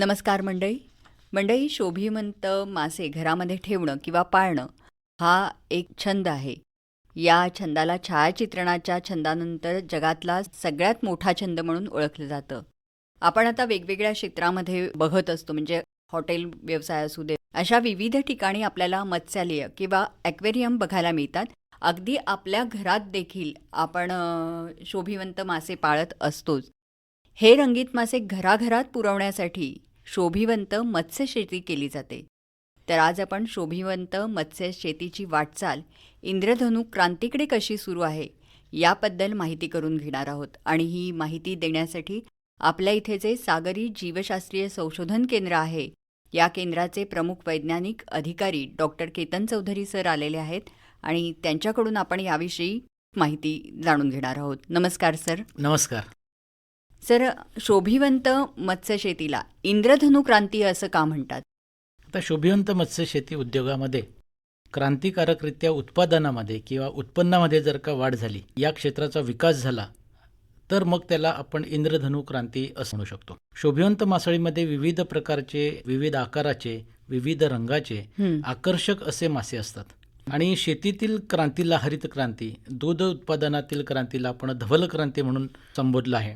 नमस्कार मंडळी. मंडळी शोभिवंत मासे घरामध्ये ठेवणं किंवा पाळणं हा एक छंद आहे. या छंदाला छायाचित्रणाच्या छंदानंतर जगातला सगळ्यात मोठा छंद म्हणून ओळखलं जातं. आपण आता वेगवेगळ्या क्षेत्रामध्ये बघत असतो म्हणजे हॉटेल व्यवसाय असू दे अशा विविध ठिकाणी आपल्याला मत्स्यालय किंवा ॲक्वेरियम बघायला मिळतात. अगदी आपल्या घरात देखील आपण शोभिवंत मासे पाळत असतोच. हे रंगीत मासे घराघरात पुरवण्यासाठी शोभिवंत मत्स्यशेती केली जाते. तर आज आपण शोभिवंत मत्स्यशेतीची वाटचाल इंद्रधनु क्रांतीकडे कशी सुरू आहे याबद्दल माहिती करून घेणार आहोत आणि ही माहिती देण्यासाठी आपल्या इथे जे सागरी जीवशास्त्रीय संशोधन केंद्र आहे या केंद्राचे प्रमुख वैज्ञानिक अधिकारी डॉक्टर केतन चौधरी सर आलेले आहेत आणि त्यांच्याकडून आपण याविषयी माहिती जाणून घेणार आहोत. नमस्कार सर. नमस्कार. सर शोभिवंत मत्स्यशेतीला इंद्रधनु क्रांती असं का म्हणतात? आता शोभिवंत मत्स्यशेती उद्योगामध्ये क्रांतिकारकरित्या उत्पादनामध्ये किंवा उत्पन्नामध्ये जर का वाढ झाली या क्षेत्राचा विकास झाला तर मग त्याला आपण इंद्रधनु क्रांती असं म्हणू शकतो. शोभिवंत मासळीमध्ये विविध प्रकारचे विविध आकाराचे विविध रंगाचे आकर्षक असे मासे असतात. आणि शेतीतील क्रांतीला हरित क्रांती दूध उत्पादनातील क्रांतीला आपण धवल क्रांती म्हणून संबोधलं आहे.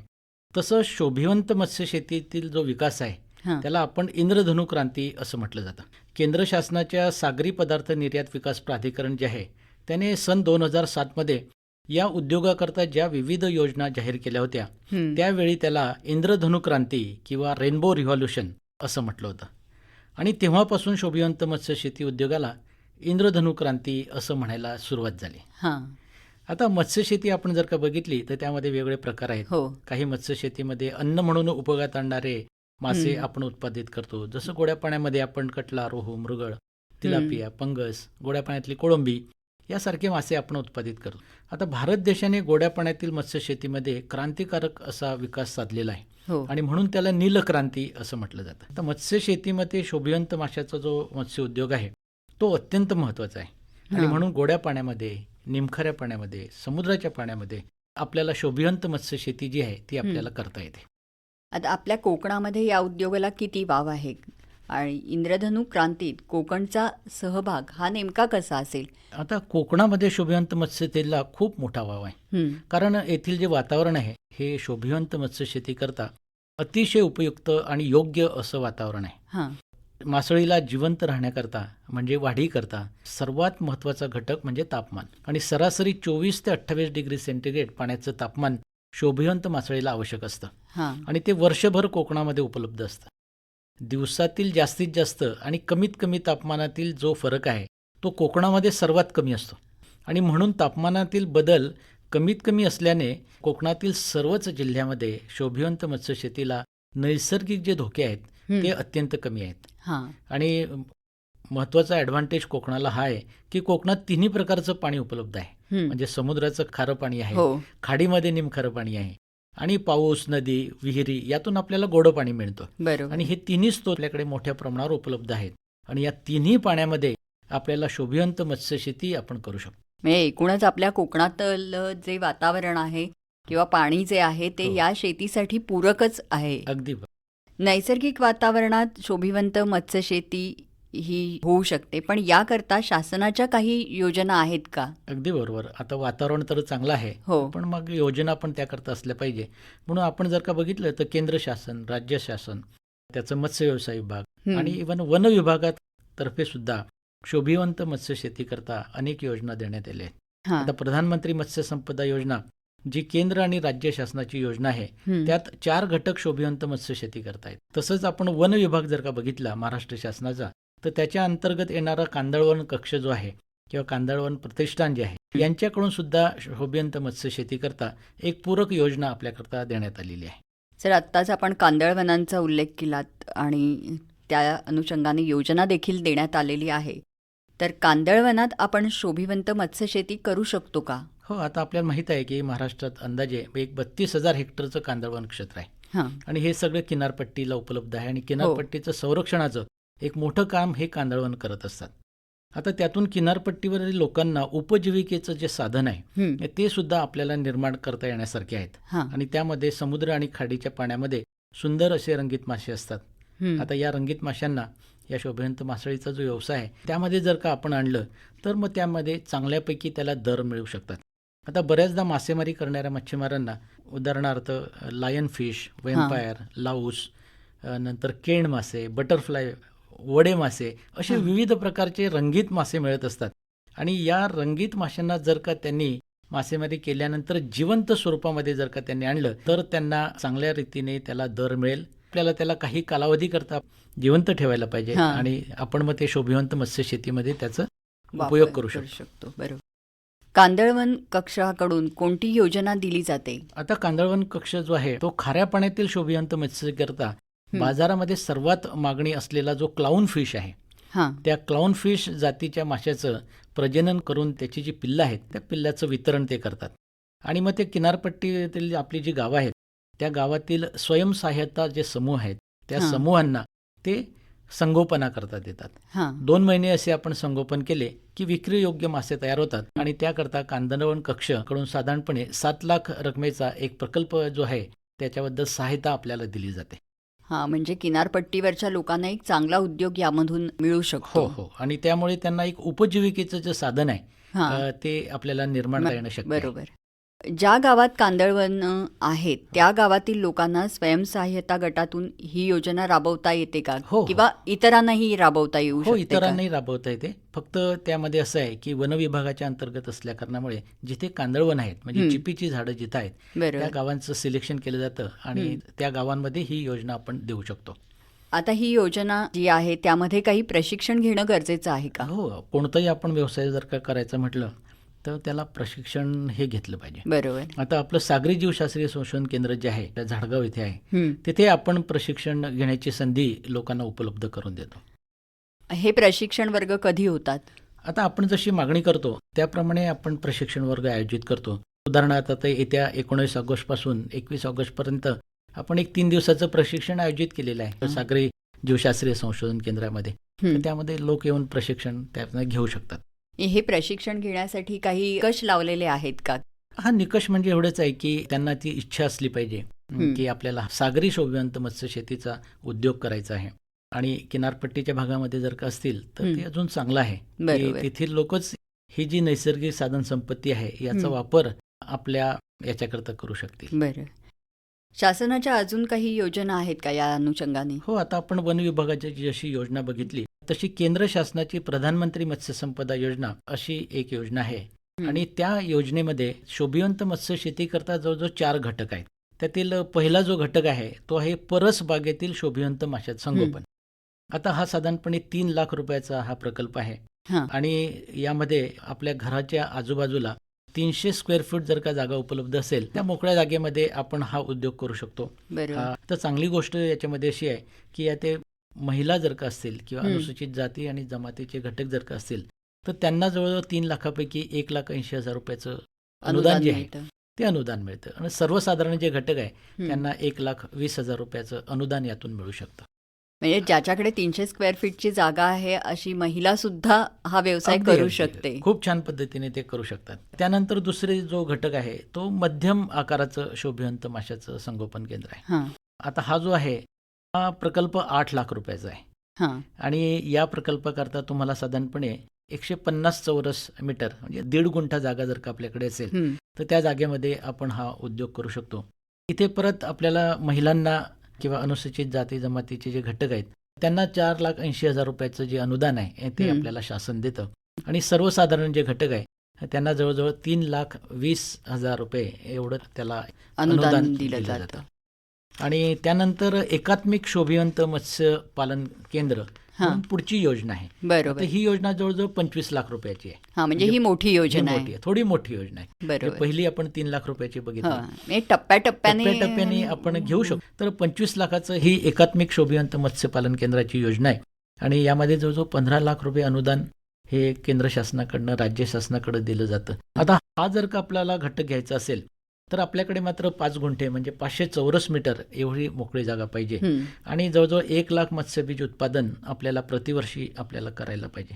तसं शोभिवंत मत्स्यशेतीतील जो विकास आहे त्याला आपण इंद्रधनु क्रांती असं म्हटलं जातं. केंद्र शासनाच्या सागरी पदार्थ निर्यात विकास प्राधिकरण जे आहे त्याने सन दोन हजार सातमध्ये या उद्योगाकरता ज्या विविध योजना जाहीर केल्या होत्या. त्यावेळी त्याला इंद्रधनु क्रांती किंवा रेनबो रिव्हॉल्युशन असं म्हटलं होतं. आणि तेव्हापासून शोभिवंत मत्स्यशेती उद्योगाला इंद्रधनु क्रांती असं म्हणायला सुरुवात झाली. आता मत्स्यशेती आपण जर का बघितली तर त्यामध्ये वेगळे प्रकार आहेत. हो. काही मत्स्यशेतीमध्ये अन्न म्हणून उपयोगात आणणारे मासे. आपण उत्पादित करतो. जसं गोड्या पाण्यामध्ये आपण कटला रोहू मृगळ तिलापिया पंगस गोड्या पाण्यातली कोळंबी यासारखे मासे आपण उत्पादित करतो. आता भारत देशाने गोड्या पाण्यातील मत्स्यशेतीमध्ये क्रांतिकारक असा विकास साधलेला आहे. हो. आणि म्हणून त्याला नीलक्रांती असं म्हटलं जातं. आता मत्स्यशेतीमध्ये शोभिवंत माशाचा जो मत्स्य उद्योग आहे तो अत्यंत महत्त्वाचा आहे. आणि. म्हणून गोड्या पाण्यामध्ये निमखऱ्या पाण्यामध्ये समुद्राच्या पाण्यामध्ये आपल्याला शोभिवंत मत्स्यशेती जी आहे ती आपल्याला करता येते. आता आपल्या कोकणामध्ये या उद्योगाला किती वाव आहे? आणि इंद्रधनु क्रांतीत कोकणचा सहभाग हा नेमका कसा असेल? आता कोकणामध्ये शोभिवंत मत्स्यशेतीला खूप मोठा वाव आहे. कारण येथील जे वातावरण आहे हे शोभिवंत मत्स्यशेती करता अतिशय उपयुक्त आणि योग्य असं वातावरण आहे. हां. मासळीला जिवंत राहण्याकरता म्हणजे वाढीकरता सर्वात महत्त्वाचा घटक म्हणजे तापमान. आणि सरासरी चोवीस ते अठ्ठावीस डिग्री सेंटीग्रेड पाण्याचं तापमान शोभिवंत मासळीला आवश्यक असतं. आणि ते वर्षभर कोकणामध्ये उपलब्ध असतं. दिवसातील जास्तीत जास्त आणि कमीत कमी तापमानातील जो फरक आहे तो कोकणामध्ये सर्वात कमी असतो. आणि म्हणून तापमानातील बदल कमीत कमी असल्याने कोकणातील सर्वच जिल्ह्यामध्ये शोभिवंत मत्स्यशेतीला नैसर्गिक जे धोके आहेत ते अत्यंत कमी आहेत. हां. आणि महत्त्वाचा ॲडव्हान्टेज कोकणाला हा आहे की कोकणात तिन्ही प्रकारचं पाणी उपलब्ध आहे. म्हणजे समुद्राचं खारं पाणी आहे हो. खाडीमध्ये निमखारं पाणी आहे आणि पाऊस नदी विहिरी यातून आपल्याला गोडं पाणी मिळतं. आणि हे तिन्ही स्रोत आपल्याकडे मोठ्या प्रमाणावर उपलब्ध आहेत. आणि या तिन्ही पाण्यामध्ये आपल्याला शोभिवंत मत्स्यशेती आपण करू शकतो. म्हणजे एकूणच आपल्या कोकणातलं जे वातावरण आहे किंवा पाणी जे आहे ते हो. या शेतीसाठी पूरकच आहे. अगदी नैसर्गिक वातावरणात शोभिवंत मत्स्यशेती ही होऊ शकते. पण याकरता शासनाच्या काही योजना आहेत का? अगदी बरोबर. आता वातावरण तर चांगलं आहे. हो. पण मग योजना पण त्याकरता असल्या पाहिजे. म्हणून आपण जर का बघितलं तर केंद्र शासन राज्य शासन त्याचं मत्स्य व्यवसाय विभाग आणि इवन वन विभागात तर्फे सुद्धा शोभिवंत मत्स्यशेती करता अनेक योजना देण्यात आल्या आहेत. आता प्रधानमंत्री मत्स्य संपदा योजना जी केंद्र आणि राज्य शासनाची योजना आहे त्यात चार घटक शोभिवंत मत्स्यशेती करतायत. तसंच आपण वन विभाग जर का बघितला महाराष्ट्र शासनाचा तर त्याच्या अंतर्गत येणारा कांदळवन कक्ष जो आहे किंवा कांदळवन प्रतिष्ठान जे आहे यांच्याकडून सुद्धा शोभिवंत मत्स्यशेती करता एक पूरक योजना आपल्याकरता देण्यात आलेली आहे. सर आत्ताच आपण कांदळवनांचा उल्लेख केलात आणि त्या अनुषंगाने योजना देखील देण्यात आलेली आहे. तर कांदळवनात आपण शोभिवंत मत्स्यशेती करू शकतो का? हो आता आपल्याला माहीत आहे की महाराष्ट्रात अंदाजे एक बत्तीस हजार हेक्टरचं कांदळवन क्षेत्र आहे. हां. आणि हे सगळं किनारपट्टीला उपलब्ध आहे आणि किनारपट्टीचं संरक्षणाचं एक मोठं काम हे कांदळवन करत असतात. आता त्यातून किनारपट्टीवरील लोकांना उपजीविकेचं जे साधन आहे हं, ते सुद्धा आपल्याला निर्माण करता येण्यासारखे आहेत. हां. आणि त्यामध्ये समुद्र आणि खाडीच्या पाण्यामध्ये सुंदर असे रंगीत मासे असतात. हं. आता या रंगीत माशांना या शोभिवंत मासळीचा जो व्यवसाय आहे त्यामध्ये जर का आपण आणलं तर मग त्यामध्ये चांगल्यापैकी त्याला दर मिळू शकतात. आता बऱ्याचदा मासेमारी करणाऱ्या मच्छीमारांना उदाहरणार्थ लायन फिश वेम्पायर लाऊस नंतर केंड मासे बटरफ्लाय वडे मासे असे. विविध प्रकारचे रंगीत मासे मिळत असतात. आणि या रंगीत माशांना जर का त्यांनी मासेमारी केल्यानंतर जिवंत स्वरूपामध्ये जर का त्यांनी आणलं तर त्यांना चांगल्या रीतीने त्याला दर मिळेल. आपल्याला त्याला काही कालावधी करता जिवंत ठेवायला पाहिजे. आणि आपण मग ते शोभिवंत मत्स्य शेतीमध्ये त्याचं उपयोग करू शकतो. बरोबर. कांदळवन कक्षाकडून कोणती योजना दिली जाते? आता कांदळवन कक्ष जो आहे तो खाऱ्या पाण्यातील शोभिवंत मत्स्यकरता. बाजारामध्ये सर्वात मागणी असलेला जो क्लाउन फिश आहे हां. त्या क्लाउन फिश जातीच्या माशाचं प्रजनन करून त्याची जी पिल्लं आहेत त्या पिल्लाचं वितरण ते करतात. आणि मग ते किनारपट्टीतील आपली जी गावं आहेत त्या गावातील स्वयंसहाय्यता जे समूह आहेत त्या हां. समूहांना ते संगोपना करता देतात. हां. दोन महिने असे आपण संगोपन केले की विक्री योग्य मासे तयार होतात आणि त्याकरता कांदळवन कक्षकडून साधारणपणे सात लाख रकमेचा एक प्रकल्प जो आहे त्याच्याबद्दल सहायता आपल्याला दिली जाते. हां म्हणजे किनारपट्टीवरच्या लोकांना एक चांगला उद्योग यामधून मिळू हो शकतो. हो आणि त्यामुळे त्यांना एक उपजीविकेचं जे साधन आहे हां. ते आपल्याला निर्माण येणं शक्य. बरोबर. ज्या गावात कांदळवन आहेत त्या गावातील लोकांना स्वयंसहाय्यता गटातून ही योजना राबवता येते का हो, हो. किंवा इतरांनाही राबवता येऊ हो शकते का? इतरांनाही राबवता येते फक्त त्यामध्ये असं आहे की वन विभागाच्या अंतर्गत असल्या कारणामुळे जिथे कांदळवन आहेत म्हणजे हं. चिपीची झाडं जिथं आहेत त्या गावांचं सिलेक्शन केलं जातं आणि. त्या गावांमध्ये ही योजना आपण देऊ शकतो आता ही योजना जी आहे त्यामध्ये काही प्रशिक्षण घेणं गरजेचं आहे का हो कोणताही आपण व्यवसाय जर का करायचं म्हटलं तर त्याला प्रशिक्षण हे घेतलं पाहिजे. बरोबर. आता आपलं सागरी जीवशास्त्रीय संशोधन केंद्र जे आहे त्या झाडगाव इथे आहे. तिथे आपण प्रशिक्षण घेण्याची संधी लोकांना उपलब्ध करून देतो. हे प्रशिक्षण वर्ग कधी होतात? आता आपण जशी मागणी करतो त्याप्रमाणे आपण प्रशिक्षण वर्ग आयोजित करतो. उदाहरणार्थ आता येत्या एकोणीस ऑगस्टपासून एकवीस ऑगस्टपर्यंत आपण एक तीन दिवसाचं प्रशिक्षण आयोजित केलेलं आहे. सागरी जीवशास्त्रीय संशोधन केंद्रामध्ये. तर त्यामध्ये लोक येऊन प्रशिक्षण त्यातनं घेऊ शकतात. हे प्रशिक्षण घेण्यासाठी काही कश लावलेले आहेत का? हा निकष म्हणजे एवढंच आहे की त्यांना ती इच्छा असली पाहिजे. की आपल्याला सागरी शोभिवंत मत्स्य शेतीचा उद्योग करायचा आहे. आणि किनारपट्टीच्या भागामध्ये जर का असतील तर. ते अजून चांगलं आहे. तेथील लोकच ही जी नैसर्गिक साधन संपत्ती आहे याचा. वापर आपल्या याच्याकरता करू शकतील. बरं. शासनाच्या अजून काही योजना आहेत का या अनुषंगाने? हो आता आपण वन विभागाची जशी योजना बघितली तशी केंद्र शासनाची प्रधानमंत्री मत्स्य संपदा योजना अशी एक योजना आहे. आणि त्या योजनेमध्ये शोभिवंत मत्स्य शेती करता जवळजवळ चार घटक आहेत. त्यातील पहिला जो घटक आहे तो आहे परस बागेतील शोभिवंत माशात संगोपन. आता हा साधारणपणे तीन लाख रुपयाचा हा प्रकल्प आहे. आणि यामध्ये आपल्या घराच्या आजूबाजूला तीनशे स्क्वेअर फूट जर का जागा उपलब्ध असेल त्या मोकळ्या जागेमध्ये आपण हा उद्योग करू शकतो. तर चांगली गोष्ट याच्यामध्ये अशी आहे की या ते महिला जर का असतील किंवा. अनुसूचित जाती आणि जमातीचे घटक जर का असतील तर त्यांना जवळजवळ तीन लाखापैकी एक लाख ऐंशी हजार रुपयाचं अनुदान जे आहे. ते अनुदान मिळतं आणि सर्वसाधारण जे घटक आहे. त्यांना एक लाख वीस हजार रुपयाचं अनुदान यातून मिळू शकतं म्हणजे ज्याच्याकडे तीनशे स्क्वेअर फीटची जागा आहे अशी महिला सुद्धा हा व्यवसाय करू. शकते खूप छान पद्धतीने ते करू शकतात त्यानंतर दुसरे जो घटक आहे तो मध्यम आकाराचं शोभिवंत माशाचं संगोपन केंद्र आहे आता हा जो आहे हा प्रकल्प आठ लाख रुपयाचा आहे. आणि या प्रकल्पाकरता तुम्हाला साधारणपणे एकशे पन्नास चौरस मीटर म्हणजे दीड गुंठा जागा जर का आपल्याकडे असेल. तर त्या जागेमध्ये आपण हा उद्योग करू शकतो. इथे परत आपल्याला महिलांना किंवा अनुसूचित जाती जमातीचे जे घटक आहेत त्यांना चार लाख ऐंशी हजार रुपयाचं जे अनुदान आहे ते. आपल्याला शासन देतं. आणि सर्वसाधारण जे घटक आहे त्यांना जवळजवळ तीन लाख वीस हजार रुपये एवढं त्याला अनुदान दिलं जातं. आणि त्यानंतर एकात्मिक शोभिवंत मत्स्य पालन केंद्र म्हणून पुढची योजना आहे. बरोबर. आता ही योजना जवळजवळ पंचवीस लाख रुपयाची आहे. हां म्हणजे ही मोठी ही योजना मोठी आहे. आहे. थोडी मोठी योजना आहे. बरोबर. पहिली आपण तीन लाख रुपयाची बघितली. हां म्हणजे टप्प्याटप्प्याने टप्प्याटप्प्याने आपण घेऊ शकतो. तर पंचवीस लाखाचं ही एकात्मिक शोभिवंत मत्स्यपालन केंद्राची योजना आहे. आणि यामध्ये जवळजवळ पंधरा लाख रुपये अनुदान हे केंद्र शासनाकडनं राज्य शासनाकडे दिलं जातं. आता हा जर का आपल्याला घटक घ्यायचा असेल तर आपल्याकडे मात्र पाच गुंठे म्हणजे पाचशे चौरस मीटर एवढी मोकळी जागा पाहिजे. आणि जवळजवळ एक लाख मत्स्यबीज उत्पादन आपल्याला प्रतिवर्षी आपल्याला करायला पाहिजे.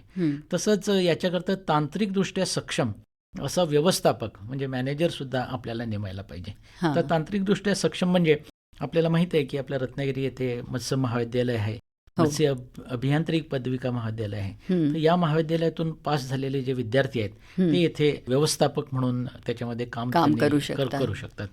तसंच याच्याकरता तांत्रिकदृष्ट्या सक्षम असा व्यवस्थापक म्हणजे मॅनेजर सुद्धा आपल्याला नेमायला पाहिजे. तर तांत्रिकदृष्ट्या सक्षम म्हणजे आपल्याला माहिती आहे की आपल्या रत्नागिरी येथे मत्स्य महाविद्यालय आहे. अभियांत्रिक पदविका महाविद्यालय आहे हं, तर या महाविद्यालयातून पास झालेले जे विद्यार्थी आहेत हं. ते येथे व्यवस्थापक म्हणून त्याच्यामध्ये काम करू कर- शकतात. करू शकतात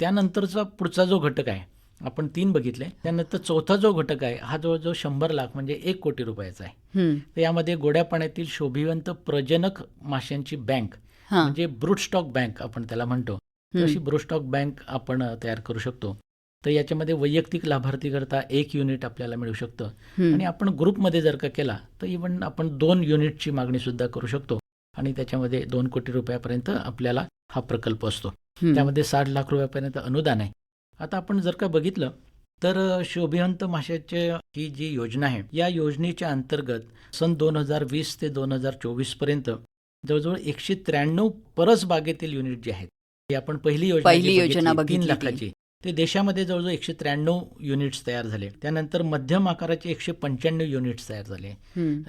त्यानंतरचा पुढचा जो घटक आहे आपण तीन बघितले त्यानंतर चौथा जो घटक आहे हा जवळजवळ शंभर लाख म्हणजे एक कोटी रुपयाचा आहे हं. तर यामध्ये गोड्या पाण्यातील शोभिवंत प्रजनक माशांची बँक हां, म्हणजे ब्रूट स्टॉक बँक आपण त्याला म्हणतो अशी हं. ब्रूट स्टॉक बँक आपण तयार करू शकतो तर याच्यामध्ये वैयक्तिक लाभार्थीकरता एक युनिट आपल्याला मिळू शकतं. आणि आपण ग्रुपमध्ये जर का केला तर इव्हन आपण दोन युनिटची मागणी सुद्धा करू शकतो आणि त्याच्यामध्ये दोन कोटी रुपयापर्यंत आपल्याला हा प्रकल्प असतो. त्यामध्ये साठ लाख रुपयापर्यंत अनुदान आहे आता आपण जर का बघितलं तर शोभिवंत माशाचे ही जी योजना आहे या योजनेच्या अंतर्गत सन दोन हजार वीस ते दोन हजार चोवीसपर्यंत जवळजवळ एकशे त्र्याण्णव परस बागेतील युनिट जे आहेत ही आपण पहिली योजना तीन. लाखाची ते देशामध्ये जवळजवळ एकशे त्र्याण्णव युनिट्स तयार झाले. त्यानंतर मध्यम आकाराचे एकशे पंच्याण्णव युनिट्स तयार झाले.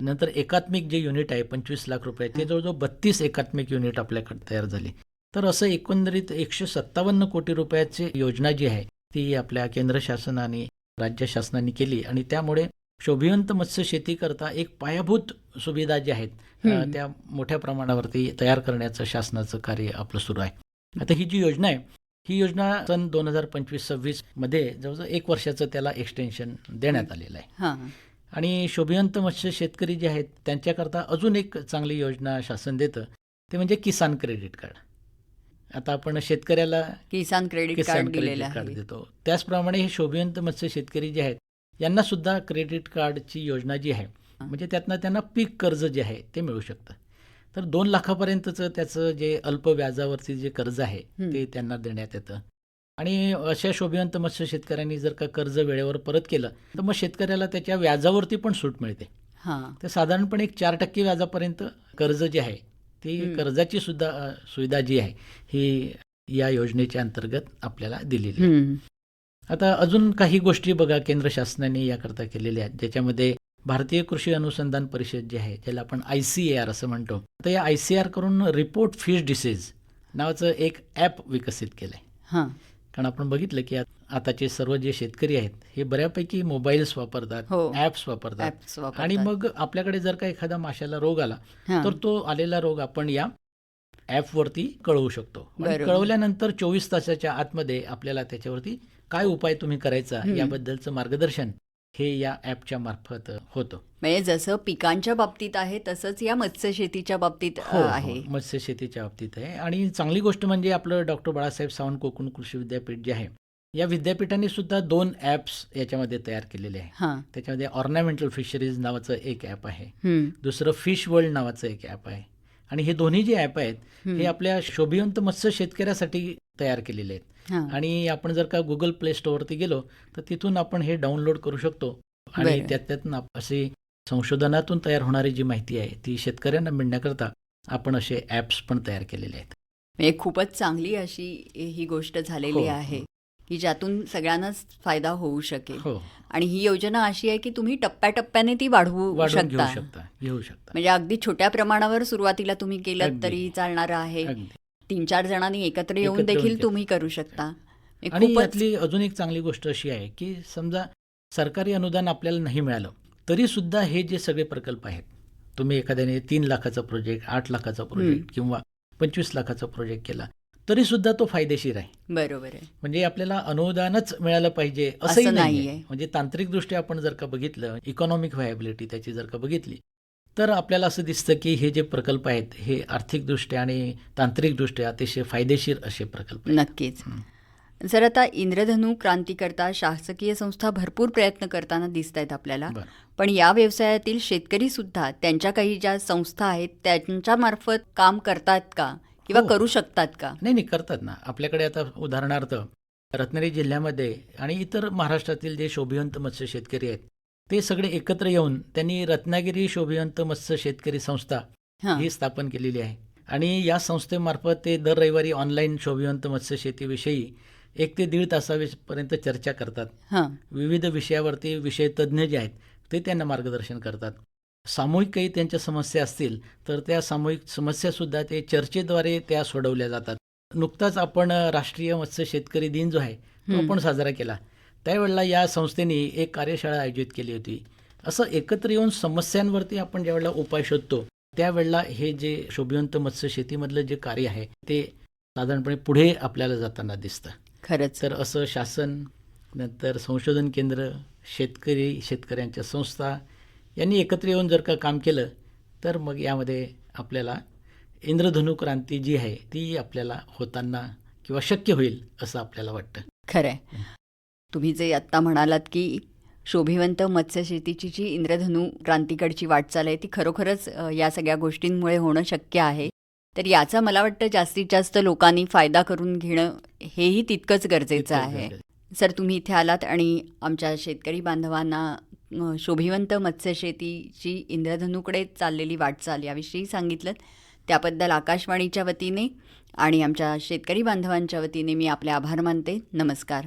नंतर एकात्मिक जे युनिट आहे पंचवीस लाख रुपये ते जवळजवळ बत्तीस एकात्मिक युनिट आपल्याकडे तयार झाले. तर असं एकंदरीत एकशे सत्तावन्न कोटी रुपयाची योजना जी आहे ती आपल्या केंद्र शासनाने राज्य शासनाने केली. आणि त्यामुळे शोभिवंत मत्स्य शेती करता एक पायाभूत सुविधा ज्या आहेत. त्या मोठ्या प्रमाणावरती तयार करण्याचं शासनाचं कार्य आपलं सुरू आहे. आता ही जी योजना आहे ही योजना सन दोन हजार पंचवीस सव्वीसमध्ये जवळजवळ एक वर्षाचं त्याला एक्सटेन्शन देण्यात आलेलं आहे. आणि शोभिवंत मत्स्य शेतकरी जे आहेत त्यांच्याकरता अजून एक चांगली योजना शासन देतं ते म्हणजे किसान क्रेडिट कार्ड. आता आपण शेतकऱ्याला Kisan credit Kisan card card देतो. त्याचप्रमाणे हे शोभिवंत मत्स्य शेतकरी जे आहेत यांना सुद्धा क्रेडिट कार्डची योजना जी आहे म्हणजे त्यातनं त्यांना पीक कर्ज जे आहे ते मिळू शकतं. तर दोन लाखापर्यंतचं त्याचं जे अल्प व्याजावरती जे कर्ज आहे. ते त्यांना देण्यात येतं आणि अशा शोभिवंत मत्स्य शेतकऱ्यांनी जर का कर्ज वेळेवर परत केलं तर मग शेतकऱ्याला त्याच्या व्याजावरती पण सूट मिळते तर साधारणपणे एक चार टक्के व्याजापर्यंत कर्ज जे आहे ती. कर्जाची सुद्धा सुविधा जी आहे ही या योजनेच्या अंतर्गत आपल्याला दिलेली आहे. आता अजून काही गोष्टी बघा केंद्र शासनाने याकरता केलेल्या आहेत ज्याच्यामध्ये भारतीय कृषी अनुसंधान परिषद जी आहे ज्याला आपण आय सी ए आर असं म्हणतो तर या आय सी आर करून रिपोर्ट फिश डिसीज नावाचं एक ॲप विकसित केलं आहे हां कारण आपण बघितलं की आत- आताचे सर्व जे शेतकरी आहेत हे बऱ्यापैकी मोबाईल्स वापरतात हो. ॲप्स वापरतात ऍप्स वापरतात. आणि मग आपल्याकडे जर का एखादा माशाला रोग आला हां. तर तो आलेला रोग आपण या ॲपवरती कळवू शकतो. कळवल्यानंतर चोवीस तासाच्या आतमध्ये आपल्याला त्याच्यावरती काय उपाय तुम्ही करायचा हं. याबद्दलचं मार्गदर्शन हे या ॲपच्या मार्फत होतं. म्हणजे जसं पिकांच्या बाबतीत आहे तसंच या मत्स्यशेतीच्या बाबतीत हो अ, हो, आहे. मत्स्य शेतीच्या बाबतीत आहे. आणि चांगली गोष्ट म्हणजे आपलं डॉक्टर बाळासाहेब सावंत कोकण कृषी विद्यापीठ जे आहे या विद्यापीठाने सुद्धा दोन ॲप्स याच्यामध्ये तयार केलेले आहे. हां. त्याच्यामध्ये ऑर्नामेंटल फिशरीज नावाचं एक ॲप आहे. दुसरं फिश वर्ल्ड नावाचं एक ॲप आहे. आणि हे दोन्ही जे ॲप आहेत हं. हे आपल्या शोभिवंत मत्स्य शेतकऱ्यासाठी तयार केलेले आहेत. आणि आपण जर का गुगल प्ले स्टोअरवरती गेलो तर तिथून आपण हे डाउनलोड करू शकतो. आणि त्यातून अशी संशोधनातून तयार होणारी जी माहिती आहे ती शेतकऱ्यांना मिळण्याकरता आपण असे ॲप्स पण तयार केलेले आहेत. म्हणजे खूपच चांगली अशी ही गोष्ट झालेली हो, आहे हो. की ज्यातून सगळ्यांनाच फायदा होऊ शकेल. हो. आणि ही योजना अशी आहे की तुम्ही टप्प्याटप्प्याने ती वाढवू शकता. शकता घेऊ शकता. म्हणजे अगदी छोट्या प्रमाणावर सुरुवातीला तुम्ही केलं. तरी चालणार आहे. तीन चार जणांनी एकत्र येऊन देखील. तुम्ही करू शकता. आणि यातली अजून एक चांगली गोष्ट अशी आहे की समजा सरकारी अनुदान आपल्याला नाही मिळालं तरी सुद्धा हे जे सगळे प्रकल्प आहेत तुम्ही एखाद्याने तीन लाखाचा प्रोजेक्ट आठ लाखाचा प्रोजेक्ट किंवा पंचवीस लाखाचा प्रोजेक्ट केला तरी सुद्धा तो फायदेशीर आहे. बरोबर आहे. म्हणजे आपल्याला अनुदानच मिळालं पाहिजे असंही असं नाही. म्हणजे तांत्रिकदृष्ट्या आपण जर का बघितलं इकॉनॉमिक व्हायबिलिटी त्याची जर का बघितली तर आपल्याला असं दिसतं की हे जे प्रकल्प आहेत हे आर्थिकदृष्ट्या आणि तांत्रिकदृष्ट्या अतिशय फायदेशीर असे प्रकल्प नक्कीच. जर आता इंद्रधनू क्रांतीकरता शासकीय संस्था भरपूर प्रयत्न करताना दिसत आहेत आपल्याला. पण या व्यवसायातील शेतकरी सुद्धा त्यांच्या काही ज्या संस्था आहेत त्यांच्या मार्फत काम करतात का किंवा हो. करू शकतात का? नाही नाही करतात ना. आपल्याकडे आता उदाहरणार्थ रत्नागिरी जिल्ह्यामध्ये आणि इतर महाराष्ट्रातील जे शोभिवंत मत्स्य शेतकरी आहेत ते सगळे एकत्र येऊन त्यांनी रत्नागिरी शोभिवंत मत्स्य शेतकरी संस्था हां. स्थापन केलेली आहे. आणि या संस्थेमार्फत ते दर रविवारी ऑनलाईन शोभिवंत मत्स्य शेतीविषयी एक ते दीड तासापर्यंत चर्चा करतात. हां. विविध विषयावरती विषय तज्ज्ञ जे आहेत ते त्यांना मार्गदर्शन करतात. सामूहिक काही त्यांच्या समस्या असतील तर त्या सामूहिक समस्यासुद्धा ते चर्चेद्वारे त्या सोडवल्या जातात. नुकताच आपण राष्ट्रीय मत्स्य शेतकरी दिन जो आहे तो. आपण साजरा केला. त्यावेळेला या संस्थेने एक कार्यशाळा आयोजित केली होती. असं एकत्र येऊन समस्यांवरती आपण ज्यावेळेला उपाय शोधतो त्यावेळेला हे जे शोभिवंत मत्स्य शेतीमधलं जे कार्य आहे ते साधारणपणे पुढे आपल्याला जाताना दिसतं. खरंच. तर असं शासन नंतर संशोधन केंद्र शेतकरी शेतकऱ्यांच्या संस्था यांनी एकत्र येऊन जर का काम केलं तर मग यामध्ये आपल्याला इंद्रधनु क्रांती जी आहे ती आपल्याला होताना किंवा शक्य होईल असं आपल्याला वाटतं. खरं आहे तुम्ही जे आत्ता म्हणालात की शोभिवंत मत्स्यशेतीची जी इंद्रधनु क्रांतीकडची वाटचाल आहे ती खरोखरच या सगळ्या गोष्टींमुळे होणं शक्य आहे. तर याचा मला वाटतं जास्तीत जास्त लोकांनी फायदा करून घेणं हेही तितकंच गरजेचं आहे. सर तुम्ही इथे आलात आणि आमच्या शेतकरी बांधवांना शोभिवंत मत्स्यशेतीची इंद्रधनुकडे चाललेली वाटचाल याविषयी सांगितलं. त्याबद्दल आकाशवाणीच्या वतीने आणि आमच्या शेतकरी बांधवांच्या वतीने मी आपले आभार मानते. नमस्कार.